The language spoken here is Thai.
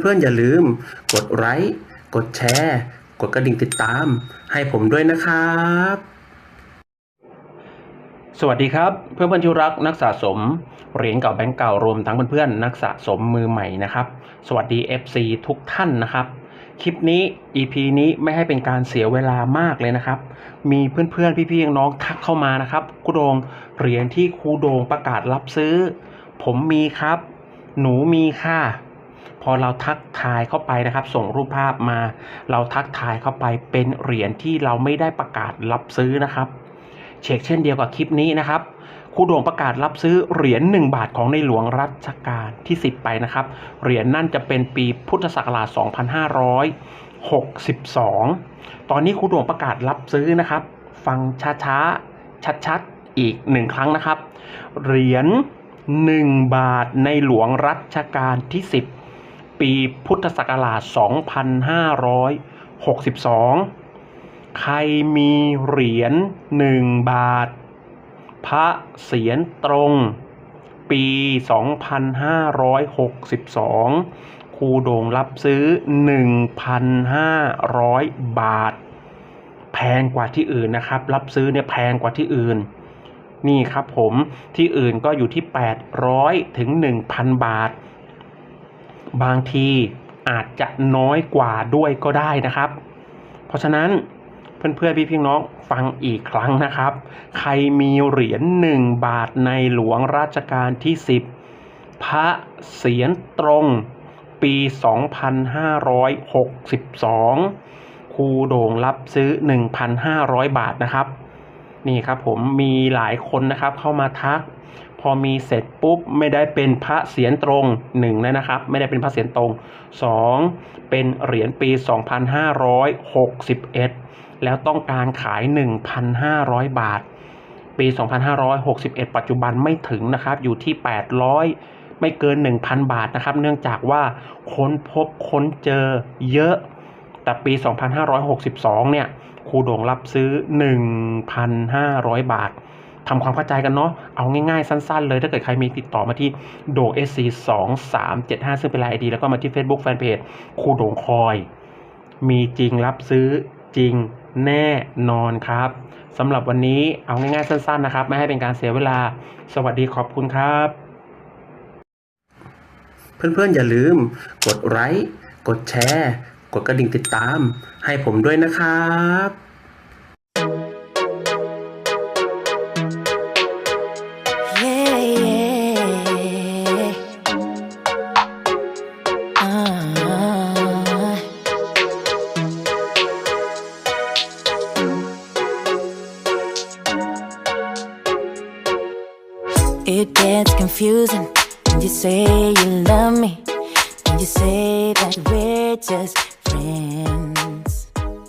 เพื่อนๆ อย่าลืม กดไลค์กดแชร์ กดกระดิ่งติดตาม ให้ผมด้วยนะครับ สวัสดีครับ เพื่อนเพื่อนๆที่รักนักสะสมเหรียญเก่าแบงก์เก่ารวมทั้งเพื่อนๆนักสะสมมือใหม่นะครับ สวัสดี FC ทุกท่านนะครับคลิปนี้ EP นี้ไม่ให้เป็นการเสียเวลามากเลยนะครับ มีเพื่อนๆ พี่ๆน้องทักเข้ามานะครับครูโดงเหรียญที่ครูโดงประกาศรับซื้อ ผมมีครับ หนูมีค่ะ พอเราทักทายเข้าไปนะครับ ส่งรูปภาพมา เราทักทายเข้าไปเป็นเหรียญที่เราไม่ได้ประกาศรับซื้อนะครับ เช็คเช่นเดียวกับคลิปนี้นะครับครูโด่งประกาศรับซื้อเหรียญ1บาทของในหลวงรัชกาลที่ 10 ไปนะครับ เหรียญนั่นจะเป็นปีพุทธศักราช 2562 ตอนนี้ครูโด่งประกาศรับซื้อนะครับ ฟังช้าๆ ชัดๆ อีกหนึ่งครั้งนะครับ เหรียญ1บาทในหลวงรัชกาลที่ 10 ปีพุทธศักราช 2562 ใครมีเหรียญ1บาท พระเสียรตรง ปี 2562 ครูโด่งรับซื้อ 1,500 บาท แพงกว่าที่อื่นนะครับ รับซื้อเนี่ยแพงกว่าที่อื่นนี่ครับผมที่อื่นก็อยู่ที่ 800 ถึง 1,000 บาท บางทีอาจจะน้อยกว่าด้วยก็ได้นะครับ เพราะฉะนั้นเพื่อนๆพี่พี่น้องฟังอีกครั้งนะครับ ใครมีเหรียญ1บาทในหลวงราชการที่ 10 พระเสียรตรงปี 2562 ครูโด่งรับซื้อ 1,500 บาทนะครับ นี่ครับผมมีหลายคนนะครับเข้ามาทัก พอมีเสร็จปุ๊บไม่ได้เป็นพระเสียรตรงหนึ่งเลยนะครับ ไม่ได้เป็นพระเสียรตรงสองเป็นเหรียญปี 2561 แล้วต้องการขาย 1,500 บาท ปี 2561 ปัจจุบันไม่ถึงนะครับ อยู่ที่ 800 ไม่เกิน 1,000 บาทนะครับ เนื่องจากว่าค้นพบค้นเจอเยอะ แต่ปี 2562 เนี่ยครูโด่งรับซื้อ 1,500 บาท ทำความเข้าใจกันเนาะ เอาง่ายๆ สั้นๆ เลย ถ้าเกิดใครมีติดต่อมาที่โดง SC 2 3 7 5ซึ่งเป็นไลน์ ID แล้วก็มาที่ Facebook Fanpage ครูโดงคอย มีจริงรับซื้อจริงแน่นอนครับสำหรับวันนี้เอาง่ายๆ สั้นๆ นะครับ ไม่ให้เป็นการเสียเวลา สวัสดีขอบคุณครับ เพื่อนๆ อย่าลืม กดไลค์ กดแชร์ กดกระดิ่งติดตาม ให้ผมด้วยนะครับ it gets confusing when you say you love me. When you say that we're just friends.